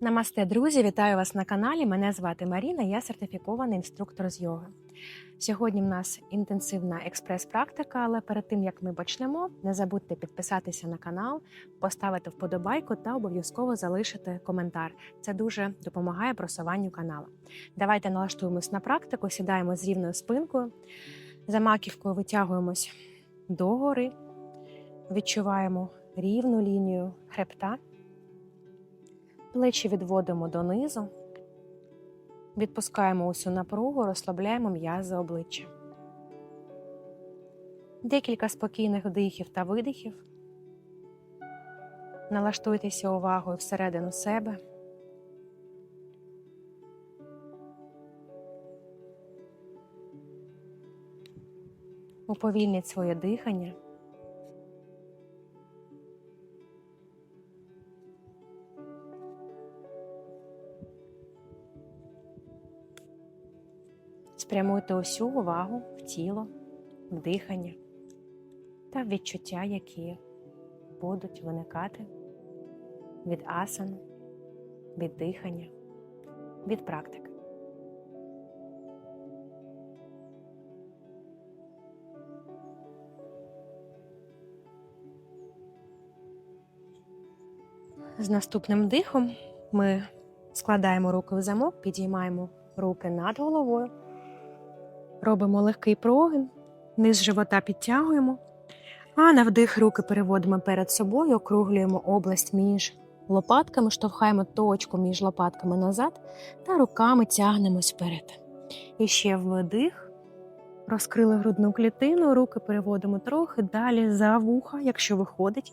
Намасте, друзі! Вітаю вас на каналі. Мене звати Маріна, я сертифікований інструктор з йоги. Сьогодні в нас інтенсивна експрес-практика, але перед тим як ми почнемо, не забудьте підписатися на канал, поставити вподобайку та обов'язково залишити коментар. Це дуже допомагає просуванню каналу. Давайте налаштуємось на практику, сідаємо з рівною спинкою, за маківкою витягуємось догори, відчуваємо рівну лінію хребта. Плечі відводимо донизу, відпускаємо усю напругу, розслабляємо м'язи обличчя. Декілька спокійних вдихів та видихів. Налаштуйтеся увагою всередину себе. Уповільніть своє дихання. Спрямуйте усю увагу в тіло, в дихання та в відчуття, які будуть виникати від асану, від дихання, від практики. З наступним дихом ми складаємо руки в замок, підіймаємо руки над головою. Робимо легкий прогин, низ живота підтягуємо, а на вдих руки переводимо перед собою, округлюємо область між лопатками, штовхаємо точку між лопатками назад та руками тягнемось вперед. І ще вдих, розкрили грудну клітину, руки переводимо трохи далі за вуха, якщо виходить.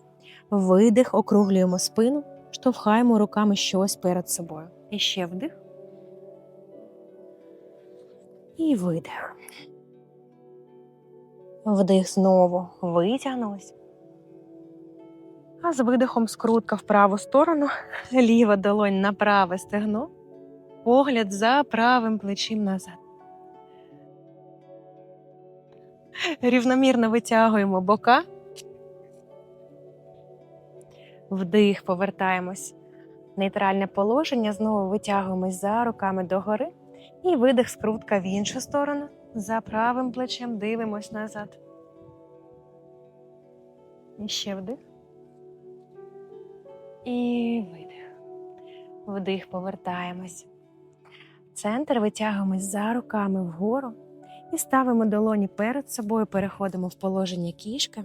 Видих, округлюємо спину, штовхаємо руками щось перед собою. І ще вдих. І видих. Вдих знову витягнулись. А з видихом скрутка в праву сторону, ліва долонь на праве стегно, погляд за правим плечим назад. Рівномірно витягуємо бока. Вдих, повертаємось. Нейтральне положення, знову витягуємось за руками догори. І видих скрутка в іншу сторону. За правим плечем дивимось назад. І ще вдих. І видих. Вдих, повертаємось. В центр витягуємось за руками вгору і ставимо долоні перед собою, переходимо в положення кішки.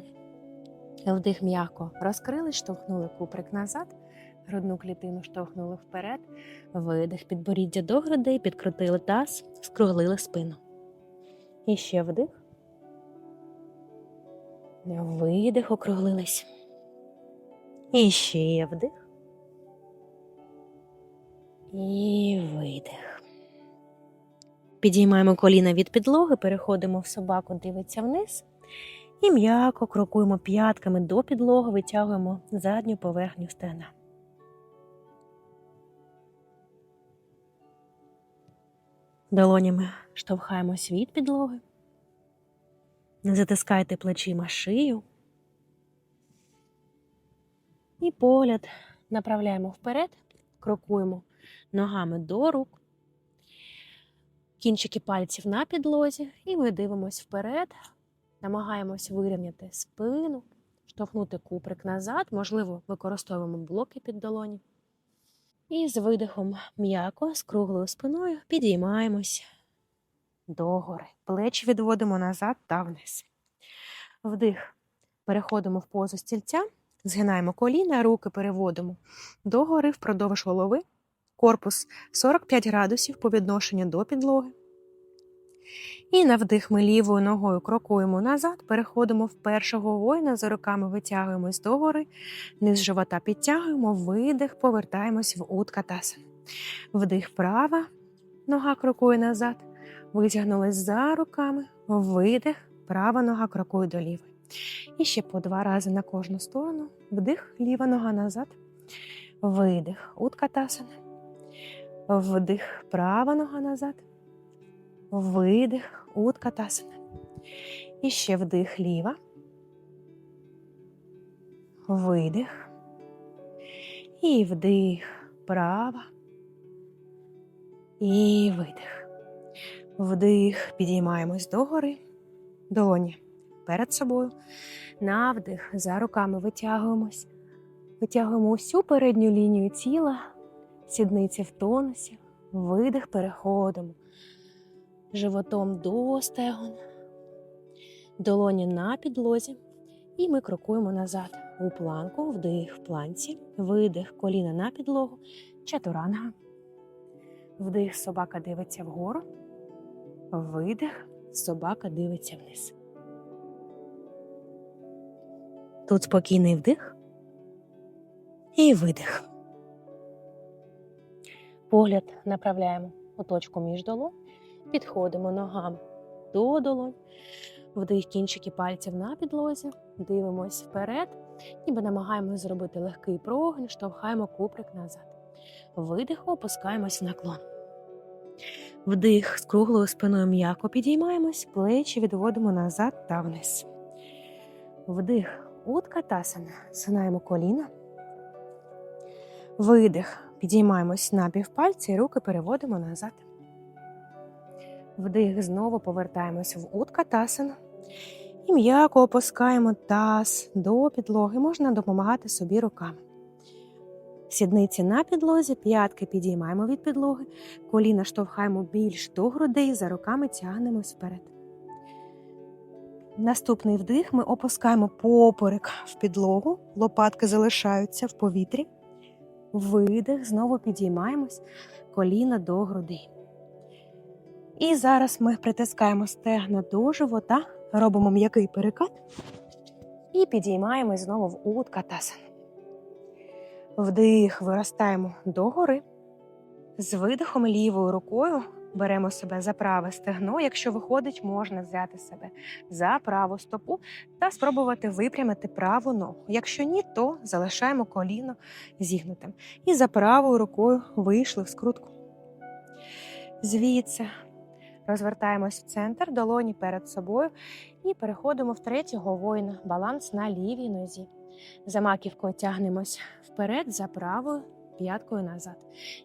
Вдих м'яко розкрили, штовхнули куприк назад. Грудну клітину штовхнули вперед, видих, підборіддя до грудей, підкрутили таз, скруглили спину. І ще вдих. Видих, округлились. І ще вдих. І видих. Підіймаємо коліна від підлоги, переходимо в собаку, дивиться вниз. І м'яко крокуємо п'ятками до підлоги, витягуємо задню поверхню стегна. Долонями штовхаємось від підлоги. Не затискайте плечима шию. І погляд направляємо вперед, крокуємо ногами до рук, кінчики пальців на підлозі, і ми дивимось вперед, намагаємось вирівняти спину, штовхнути куприк назад, можливо, використовуємо блоки під долоні. І з видихом м'яко, з круглою спиною підіймаємось догори. Плечі відводимо назад та вниз. Вдих. Переходимо в позу стільця, згинаємо коліна, руки переводимо догори впродовж голови. Корпус 45 градусів по відношенню до підлоги. І на ми лівою ногою крокуємо назад, переходимо в першого воїна, за руками витягуємось догори, низ живота підтягуємо, видих, повертаємось в уткатасан. Вдих права, нога крокує назад, витягнулись за руками, видих, права нога крокує до лівої. І ще по два рази на кожну сторону. Вдих, ліва нога назад, видих, уткатасана. Вдих, права нога назад. Видих, уткатасана. І ще вдих ліва. Видих. І вдих права. І видих. Вдих, підіймаємось догори, долоні перед собою. На вдих, за руками витягуємось. Витягуємо усю передню лінію тіла, сідниці в тонусі, видих, переходимо. Животом до стегон, долоні на підлозі. І ми крокуємо назад у планку, вдих в планці, видих, коліна на підлогу, чатуранга. Вдих, собака дивиться вгору, видих, собака дивиться вниз. Тут спокійний вдих і видих. Погляд направляємо у точку між долонь, підходимо ногами до долонь, вдих кінчики пальців на підлозі, дивимось вперед, ніби намагаємось зробити легкий прогин, штовхаємо куприк назад. Видих, опускаємось в наклон. Вдих з круглою спиною м'яко підіймаємось, плечі відводимо назад та вниз. Вдих, утка тасана, згинаємо коліна. Видих, підіймаємось на півпальці, руки переводимо назад. Вдих, знову повертаємось в утка тасана. І м'яко опускаємо таз до підлоги. Можна допомагати собі руками. Сідниці на підлозі, п'ятки підіймаємо від підлоги, коліна штовхаємо більш до грудей, за руками тягнемось вперед. Наступний вдих ми опускаємо поперек в підлогу, лопатки залишаються в повітрі. Видих, знову підіймаємось, коліна до грудей. І зараз ми притискаємо стегна до живота, робимо м'який перекат і підіймаємось знову в уткатасан. Вдих, виростаємо догори. З видихом лівою рукою беремо себе за праве стегно. Якщо виходить, можна взяти себе за праву стопу та спробувати випрямити праву ногу. Якщо ні, то залишаємо коліно зігнутим. І за правою рукою вийшли в скрутку. Звідси розвертаємось в центр, долоні перед собою і переходимо в третього воїна. Баланс на лівій нозі. За маківкою тягнемось вперед, за правою п'яткою назад.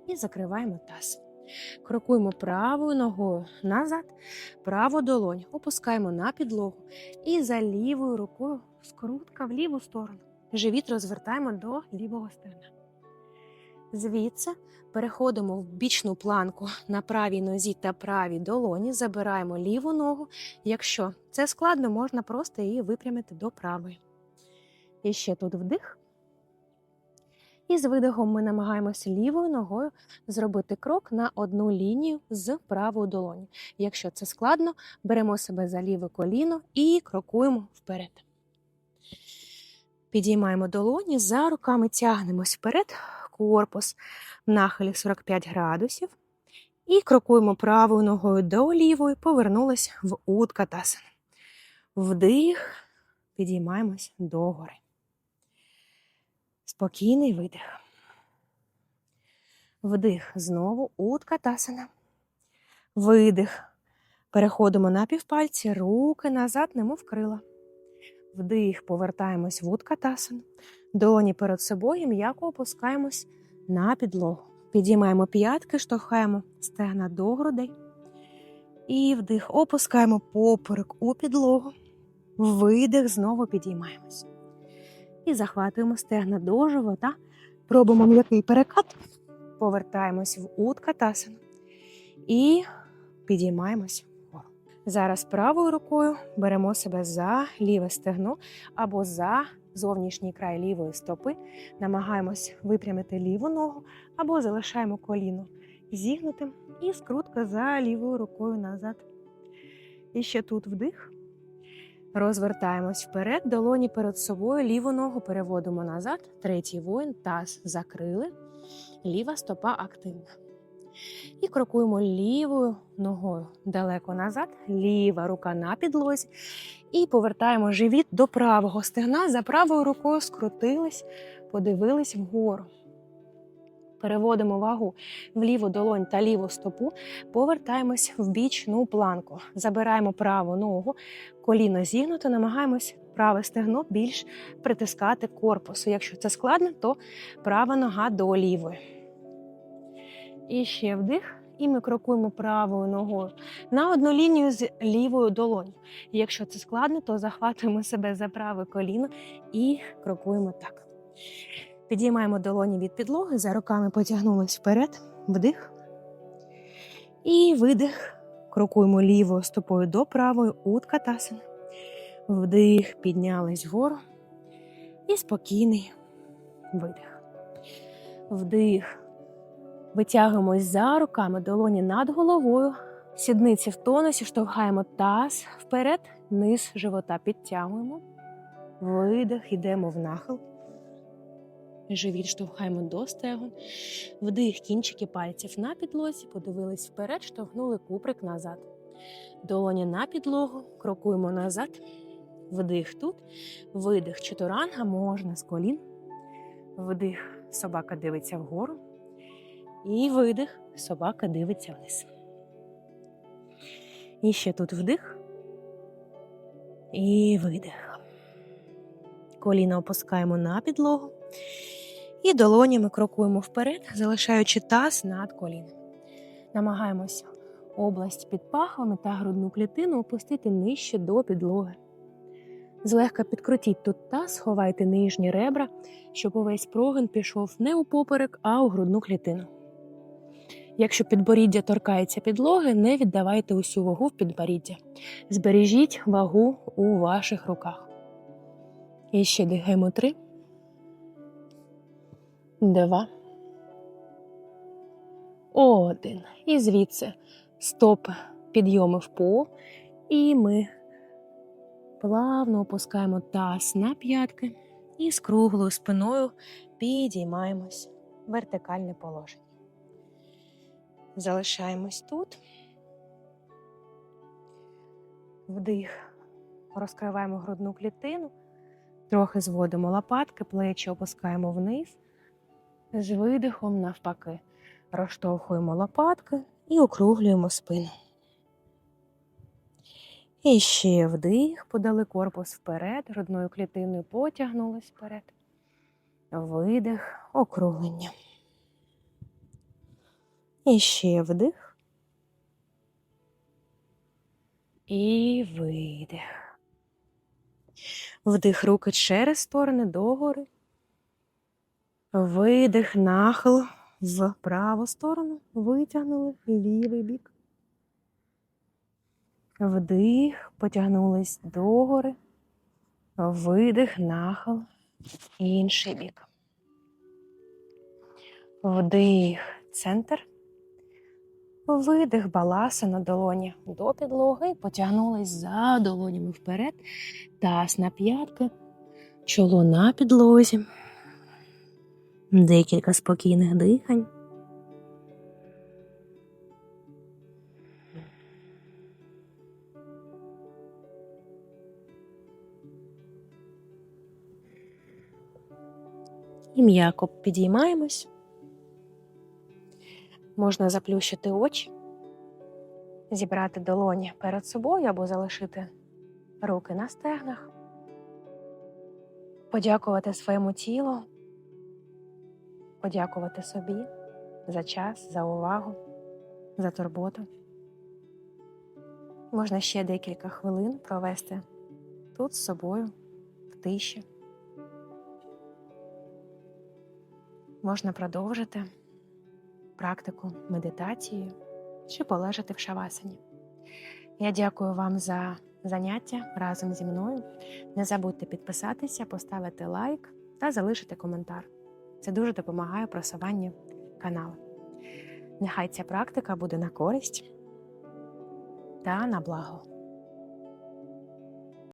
І закриваємо таз. Крокуємо правою ногою назад, праву долонь опускаємо на підлогу і за лівою рукою скрутка в ліву сторону. Живіт розвертаємо до лівого стегна. Звідси переходимо в бічну планку на правій нозі та правій долоні, забираємо ліву ногу. Якщо це складно, можна просто її випрямити до правої. І ще тут вдих. І з видихом ми намагаємося лівою ногою зробити крок на одну лінію з правою долоні. Якщо це складно, беремо себе за ліве коліно і крокуємо вперед. Підіймаємо долоні, за руками тягнемось вперед, корпус в нахилі 45 градусів. І крокуємо правою ногою до лівої, повернулись в уткатасан. Вдих, підіймаємось догори. Спокійний видих. Вдих. Знову утка тасана. Видих. Переходимо на півпальці, руки назад, немов крила. Вдих, повертаємось в утка тасана. Долоні перед собою м'яко опускаємось на підлогу. Підіймаємо п'ятки, штовхаємо стегна до грудей. І вдих, опускаємо поперек у підлогу. Видих, знову підіймаємось і захватуємо стегна до живота. Робимо м'який перекат, повертаємось в уткатасану і підіймаємось вгору. Зараз правою рукою беремо себе за ліве стегно або за зовнішній край лівої стопи, намагаємось випрямити ліву ногу або залишаємо коліно зігнутим і скрутка за лівою рукою назад. І ще тут вдих. Розвертаємось вперед, долоні перед собою, ліву ногу переводимо назад. Третій воїн, таз закрили, ліва стопа активна. І крокуємо лівою ногою далеко назад, ліва рука на підлозі. І повертаємо живіт до правого стегна. За правою рукою скрутились, подивились вгору. Переводимо вагу в ліву долонь та ліву стопу, повертаємось в бічну планку. Забираємо праву ногу, коліно зігнуто, намагаємось праве стегно більш притискати корпусу. Якщо це складно, то права нога до лівої. І ще вдих. І ми крокуємо правою ногою на одну лінію з лівою долоню. Якщо це складно, то захватуємо себе за праве коліно і крокуємо так. Підіймаємо долоні від підлоги, за руками потягнулись вперед, вдих. І видих. Крокуємо лівою стопою до правої утка тасини. Вдих, піднялись вгору. І спокійний видих. Вдих. Витягуємось за руками, долоні над головою. Сідниці в тонусі, штовхаємо таз вперед, низ живота підтягуємо. Видих, йдемо в нахил. Живіт штовхаємо до стегон. Вдих, кінчики пальців на підлозі, подивились вперед, штовхнули куприк назад. Долоні на підлогу, крокуємо назад. Вдих тут, видих чотуранга, можна з колін. Вдих, собака дивиться вгору. І видих, собака дивиться вниз. І ще тут вдих. І видих. Коліна опускаємо на підлогу. І долонями крокуємо вперед, залишаючи таз над коліном. Намагаємося область під пахвами та грудну клітину опустити нижче до підлоги. Злегка підкрутіть тут таз, сховайте нижні ребра, щоб увесь прогин пішов не у поперек, а у грудну клітину. Якщо підборіддя торкається підлоги, не віддавайте усю вагу в підборіддя. Збережіть вагу у ваших руках. І ще дихаємо три. Два. Один. І звідси стопи підйоми в пол. І ми плавно опускаємо таз на п'ятки і з круглою спиною підіймаємось вертикальне положення. Залишаємось тут. Вдих. Розкриваємо грудну клітину. Трохи зводимо лопатки, плечі опускаємо вниз. З видихом навпаки. Розштовхуємо лопатки і округлюємо спину. І ще вдих, подали корпус вперед, грудною клітиною потягнулись вперед. Видих, округлення. І ще вдих. І видих. Вдих руки через сторони догори. Видих, нахил в праву сторону. Витягнули лівий бік. Вдих, потягнулись догори. Видих, нахил, інший бік. Вдих, центр. Видих баласа на долоні до підлоги і потягнулись за долонями вперед. Таз на п'ятки, чоло на підлозі. Декілька спокійних дихань. І м'яко підіймаємось. Можна заплющити очі, зібрати долоні перед собою або залишити руки на стегнах, подякувати своєму тілу, подякувати собі за час, за увагу, за турботу. Можна ще декілька хвилин провести тут з собою, в тиші. Можна продовжити практику медитації чи полежати в шавасані. Я дякую вам за заняття разом зі мною. Не забудьте підписатися, поставити лайк та залишити коментар. Це дуже допомагає просуванню каналу. Нехай ця практика буде на користь та на благо.